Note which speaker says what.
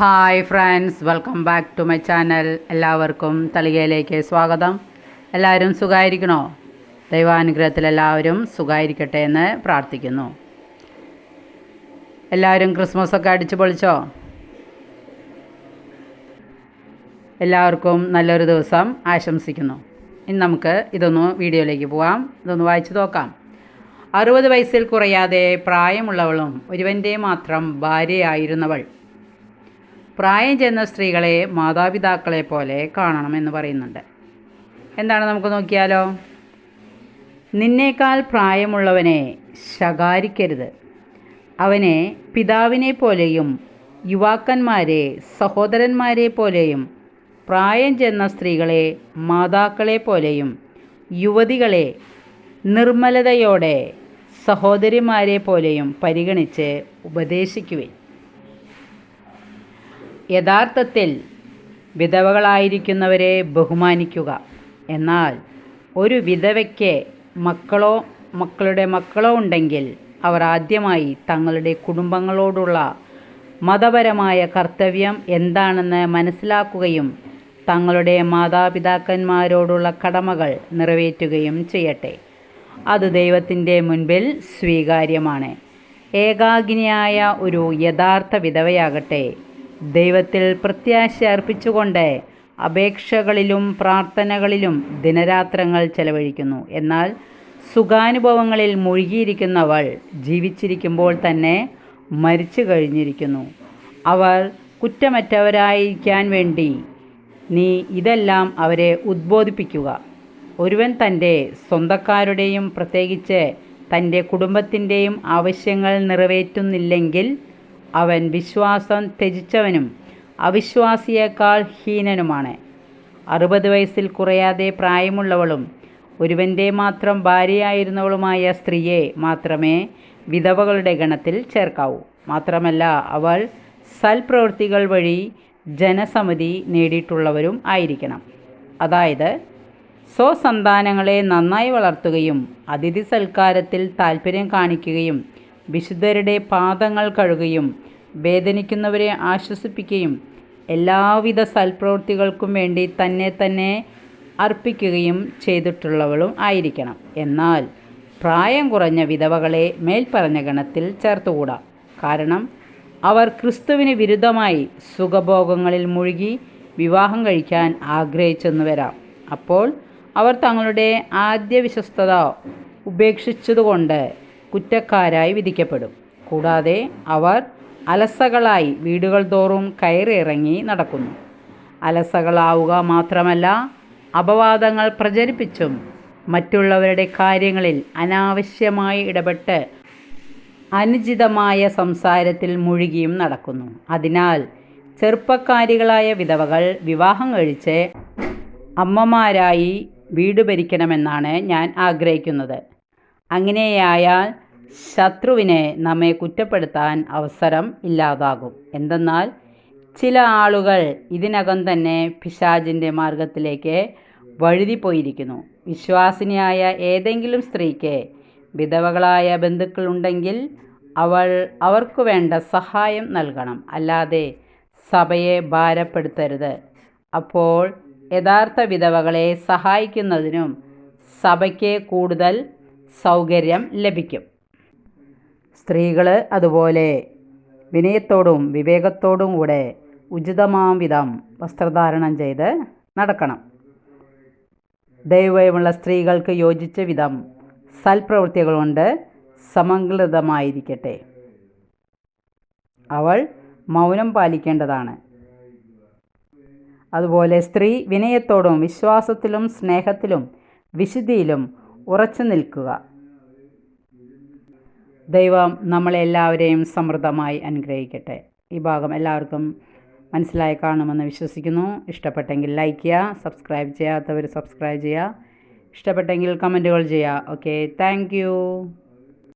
Speaker 1: Hi friends welcome back to my channel എല്ലാവർക്കും തളികയിലേക്ക് സ്വാഗതം. എല്ലാവരും സുഖമായിരിക്കണോ ദൈവാനുഗ്രഹത്തിൽ എല്ലാവരും സുഖമായിരിക്കട്ടെ എന്ന് പ്രാർത്ഥിക്കുന്നു. എല്ലാവരും ക്രിസ്മസ് ഒക്കെ അടിച്ചു പൊളിച്ചോ? എല്ലാവർക്കും നല്ലൊരു ദിവസം ആശംസിക്കുന്നു. ഇനി നമുക്ക് ഇതൊന്ന് വീഡിയോയിലേക്ക് പോവാം. ഇതൊന്ന് വായിച്ചു നോക്കാം. അറുപത് വയസ്സിൽ കുറയാതെ പ്രായമുള്ളവളും ഒരുവന്റെ മാത്രം ഭാര്യയായിരുന്നവൾ പ്രായം ചെന്ന സ്ത്രീകളെ മാതാപിതാക്കളെ പോലെ കാണണമെന്ന് പറയുന്നുണ്ട്. എന്താണ് നമുക്ക് നോക്കിയാലോ? നിന്നേക്കാൾ പ്രായമുള്ളവനെ ശകാരിക്കരുത്. അവനെ പിതാവിനെ പോലെയും യുവാക്കന്മാരെ സഹോദരന്മാരെ പോലെയും പ്രായം ചെന്ന സ്ത്രീകളെ മാതാക്കളെ പോലെയും യുവതികളെ നിർമ്മലതയോടെ സഹോദരിമാരെ പോലെയും പരിഗണിച്ച് ഉപദേശിക്കുവിൻ. യഥാർത്ഥത്തിൽ വിധവകളായിരിക്കുന്നവരെ ബഹുമാനിക്കുക. എന്നാൽ ഒരു വിധവയ്ക്ക് മക്കളോ മക്കളുടെ മക്കളോ ഉണ്ടെങ്കിൽ അവർ ആദ്യമായി തങ്ങളുടെ കുടുംബങ്ങളോടുള്ള മതപരമായ കർത്തവ്യം എന്താണെന്ന് മനസ്സിലാക്കുകയും തങ്ങളുടെ മാതാപിതാക്കന്മാരോടുള്ള കടമകൾ നിറവേറ്റുകയും ചെയ്യട്ടെ. അത് ദൈവത്തിന്റെ മുൻപിൽ സ്വീകാര്യമാണ്. ഏകാഗ്നിയായ ഒരു യഥാർത്ഥ വിധവയാകട്ടെ. ദൈവത്തിൽ പ്രത്യാശ അർപ്പിച്ചുകൊണ്ട് അപേക്ഷകളിലും പ്രാർത്ഥനകളിലും ദിനരാത്രങ്ങൾ ചെലവഴിക്കുന്നു. എന്നാൽ സുഖാനുഭവങ്ങളിൽ മുഴുകിയിരിക്കുന്നവൾ ജീവിച്ചിരിക്കുമ്പോൾ തന്നെ മരിച്ചു കഴിഞ്ഞിരിക്കുന്നു. അവർ കുറ്റമറ്റവരായിരിക്കാൻ വേണ്ടി നീ ഇതെല്ലാം അവരെ ഉദ്ബോധിപ്പിക്കുക. ഒരുവൻ തന്റെ സ്വന്തക്കാരുടെയും പ്രത്യേകിച്ച് തന്റെ കുടുംബത്തിന്റെയും ആവശ്യങ്ങൾ നിറവേറ്റുന്നില്ലെങ്കിൽ അവൻ വിശ്വാസം ത്യജിച്ചവനും അവിശ്വാസിയേക്കാൾ ഹീനനുമാണ്. അറുപത് വയസ്സിൽ കുറയാതെ പ്രായമുള്ളവളും ഒരുവന്റെ മാത്രം ഭാര്യയായിരുന്നവളുമായ സ്ത്രീയെ മാത്രമേ വിധവകളുടെ ഗണത്തിൽ ചേർക്കാവൂ. മാത്രമല്ല അവൾ സൽപ്രവൃത്തികൾ വഴി ജനസമിതി നേടിയിട്ടുള്ളവരും ആയിരിക്കണം. അതായത് സ്വസന്താനങ്ങളെ നന്നായി വളർത്തുകയും അതിഥി സൽക്കാരത്തിൽ താൽപ്പര്യം കാണിക്കുകയും വിശുദ്ധരുടെ പാദങ്ങൾ കഴുകുകയും വേദനിക്കുന്നവരെ ആശ്വസിപ്പിക്കുകയും എല്ലാവിധ സൽപ്രവൃത്തികൾക്കും വേണ്ടി തന്നെ തന്നെ അർപ്പിക്കുകയും ചെയ്തിട്ടുള്ളവളും ആയിരിക്കണം. എന്നാൽ പ്രായം കുറഞ്ഞ വിധവകളെ മേൽപ്പറഞ്ഞ ഗണത്തിൽ ചേർത്തുകൂടാ. കാരണം അവർ ക്രിസ്തുവിന് വിരുദ്ധമായി സുഖഭോഗങ്ങളിൽ മുഴുകി വിവാഹം കഴിക്കാൻ ആഗ്രഹിച്ചെന്ന് വരാം. അപ്പോൾ അവർ തങ്ങളുടെ ആദ്യ വിശ്വസ്തത ഉപേക്ഷിച്ചതുകൊണ്ട് കുറ്റക്കാരായി വിധിക്കപ്പെടും. കൂടാതെ അവർ അലസകളായി വീടുകൾ തോറും കയറിയിറങ്ങി നടക്കുന്നു. അലസകളാവുക മാത്രമല്ല അപവാദങ്ങൾ പ്രചരിപ്പിച്ചും മറ്റുള്ളവരുടെ കാര്യങ്ങളിൽ അനാവശ്യമായി ഇടപെട്ട് അനുചിതമായ സംസാരത്തിൽ മുഴുകിയും നടക്കുന്നു. അതിനാൽ ചെറുപ്പക്കാരികളായ വിധവകൾ വിവാഹം കഴിച്ച് അമ്മമാരായി വീട് ഭരിക്കണമെന്നാണ് ഞാൻ ആഗ്രഹിക്കുന്നത്. അങ്ങനെയായാൽ ശത്രുവിനെ നമ്മെ കുറ്റപ്പെടുത്താൻ അവസരം ഇല്ലാതാകും. എന്തെന്നാൽ ചില ആളുകൾ ഇതിനകം തന്നെ പിശാജിന്റെ മാർഗത്തിലേക്ക് വഴുതിപ്പോയിരിക്കുന്നു. വിശ്വാസിനിയായ ഏതെങ്കിലും സ്ത്രീക്ക് വിധവകളായ ബന്ധുക്കളുണ്ടെങ്കിൽ അവൾ അവർക്ക് വേണ്ട സഹായം നൽകണം. അല്ലാതെ സഭയെ ഭാരപ്പെടുത്തരുത്. അപ്പോൾ യഥാർത്ഥ വിധവകളെ സഹായിക്കുന്നതിനും സഭയ്ക്ക് കൂടുതൽ സൗകര്യം ലഭിക്കും. സ്ത്രീകൾ അതുപോലെ വിനയത്തോടും വിവേകത്തോടും കൂടെ ഉചിതമാം വിധം വസ്ത്രധാരണം ചെയ്ത് നടക്കണം. ദൈവമുള്ള സ്ത്രീകൾക്ക് യോജിച്ച വിധം സൽപ്രവൃത്തികൾ കൊണ്ട് അവൾ മൗനം പാലിക്കേണ്ടതാണ്. അതുപോലെ സ്ത്രീ വിനയത്തോടും വിശ്വാസത്തിലും സ്നേഹത്തിലും വിശുദ്ധിയിലും ഉറച്ചു നിൽക്കുക. ദൈവം നമ്മളെല്ലാവരെയും സമൃദ്ധമായി അനുഗ്രഹിക്കട്ടെ. ഈ ഭാഗം എല്ലാവർക്കും മനസ്സിലായി കാണുമെന്ന് വിശ്വസിക്കുന്നു. ഇഷ്ടപ്പെട്ടെങ്കിൽ ലൈക്ക് ചെയ്യുക സബ്സ്ക്രൈബ് ചെയ്യാത്തവർ സബ്സ്ക്രൈബ് ചെയ്യുക. ഇഷ്ടപ്പെട്ടെങ്കിൽ കമന്റുകൾ ചെയ്യുക. Okay thank